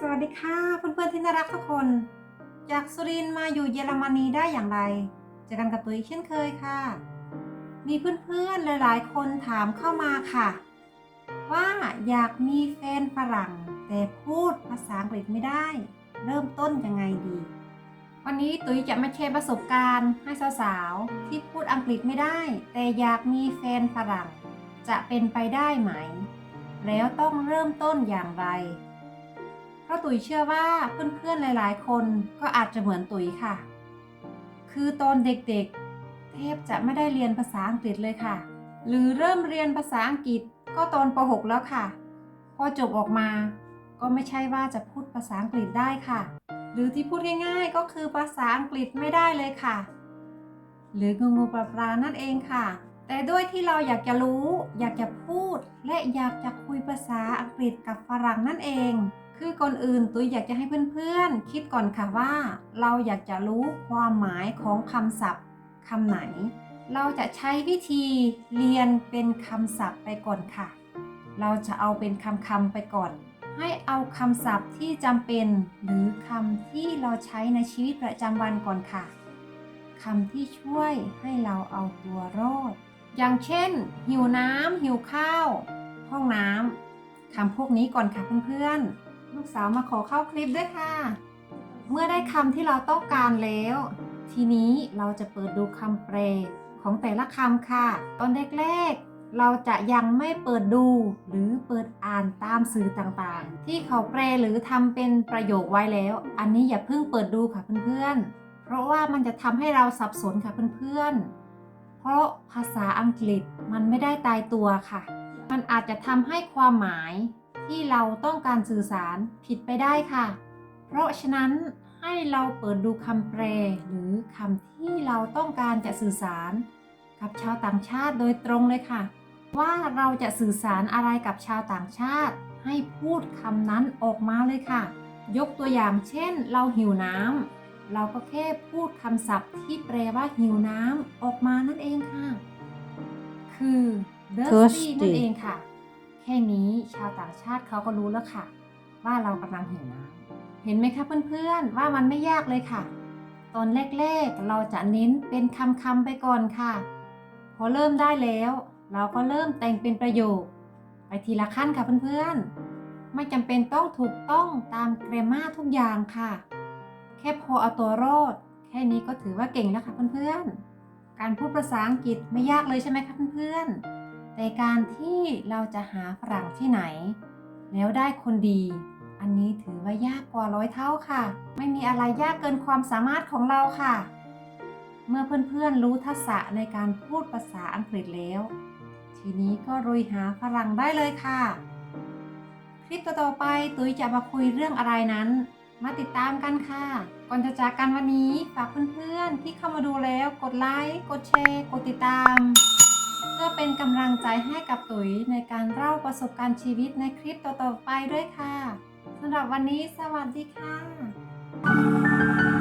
สวัสดีค่ะเพื่อนๆที่น่ารักทุกคน จากสุรินมาอยู่เยอรมนีได้อย่างไรเจอกันกับตุ้ยเช่นเคยค่ะ มีเพื่อนๆหลายๆ คนถามเข้ามาค่ะ ว่าอยากมีแฟนฝรั่ง แต่พูดภาษาอังกฤษไม่ได้ เริ่มต้นยังไงดี วันนี้ตุ้ยจะมาแชร์ประสบการณ์ให้สาวๆที่พูดอังกฤษไม่ได้ แต่อยากมีแฟนฝรั่ง จะเป็นไปได้ไหม แล้วต้องเริ่มต้นอย่างไร เพราะตุ๋ยเชื่อว่าเพื่อนๆหลายๆ คนก็อาจจะเหมือนตุ๋ยค่ะ คือตอนเด็กๆแทบจะไม่ได้เรียนภาษาอังกฤษเลยค่ะ หรือเริ่มเรียนภาษาอังกฤษก็ตอนป .6 แล้วค่ะ พอจบออกมาก็ไม่ใช่ว่าจะพูดภาษาอังกฤษได้ค่ะ หรือที่พูดง่ายๆ ก็คือภาษาอังกฤษไม่ได้เลยค่ะ หรืองูงูปลาปลานั่นเองค่ะ แต่ด้วยที่เราอยากจะรู้ อยากจะพูด และอยากจะคุยภาษาอังกฤษกับฝรั่งนั่นเอง คือก่อนอื่นตุ้ยอยากจะให้เพื่อนๆ คิดก่อนค่ะว่า เราอยากจะรู้ความหมายของคำศัพท์คำไหน เราจะใช้วิธีเรียนเป็นคำศัพท์ไปก่อนค่ะ เราจะเอาเป็นคำคำไปก่อน ให้เอาคำศัพท์ที่จำเป็น หรือคำที่เราใช้ในชีวิตประจำวันก่อนค่ะคำที่ช่วยให้เราเอาตัวรอด อย่างเช่น หิวน้ำหิวข้าว ห้องน้ำคำพวกนี้ก่อนค่ะเพื่อนๆ ลูกสาวมาขอเข้าคลิปด้วยค่ะ เมื่อได้คำที่เราต้องการแล้ว ทีนี้เราจะเปิดดูคำแปลของแต่ละคำค่ะ ตอนแรกๆเราจะยังไม่เปิดดู หรือเปิดอ่านตามสื่อต่างๆ ที่เขาแปลหรือทำเป็นประโยคไว้แล้ว อันนี้อย่าเพิ่งเปิดดูค่ะเพื่อนๆ เพราะว่ามันจะทำให้เราสับสนค่ะเพื่อนๆ เพราะภาษาอังกฤษมันไม่ได้ตายตัวค่ะ มันอาจจะทำให้ความหมาย ที่เราต้องการสื่อสารผิดไปได้ค่ะ เพราะฉะนั้นให้เราเปิดดูคำแปลหรือคำที่เราต้องการจะสื่อสาร กับชาวต่างชาติโดยตรงเลยค่ะ ว่าเราจะสื่อสารอะไรกับชาวต่างชาติ ให้พูดคำนั้นออกมาเลยค่ะ ยกตัวอย่างเช่น เราหิวน้ำเราก็แค่พูดคำศัพท์ที่แปลว่าหิวน้ำออกมานั่นเองค่ะ คือ thirsty นั่นเองค่ะ แค่นี้ชาวต่างชาติเขาก็รู้แล้วค่ะ ว่าเรากำลังหิวน้ำเห็นไหมคะเพื่อนๆว่ามันไม่ยากเลยค่ะ ตอนแรกๆเราจะเน้นเป็นคำๆไปก่อนค่ะ พอเริ่มได้แล้ว เราก็เริ่มแต่งเป็นประโยค ไปทีละขั้นค่ะเพื่อนๆ ไม่จำเป็นต้องถูกต้องตามเกรมมาทุกอย่างค่ะ แค่พอเอาตัวรอดแค่นี้ก็ถือว่าเก่งแล้วค่ะเพื่อนๆ การพูดภาษาอังกฤษไม่ยากเลยใช่ไหมคะเพื่อนๆ แต่การที่เราจะหาฝรั่งที่ไหน แล้วได้คนดี อันนี้ถือว่ายากกว่าร้อยเท่าค่ะ ไม่มีอะไรยากเกินความสามารถของเราค่ะ เมื่อเพื่อนๆรู้ทักษะในการพูดภาษาอังกฤษแล้ว ทีนี้ก็รุยหาฝรั่งได้เลยค่ะ คลิปต่อๆไปตุ้ยจะมาคุยเรื่องอะไรนั้น มาติดตามกันค่ะ ก่อนจะจากกันวันนี้ฝากเพื่อนๆที่เข้ามาดูแล้วกดไลค์กดแชร์ กดติดตาม เพื่อเป็นกำลังใจให้กับตุ๋ยในการเล่าประสบการณ์ชีวิตในคลิปต่อๆไปด้วยค่ะสำหรับวันนี้สวัสดีค่ะ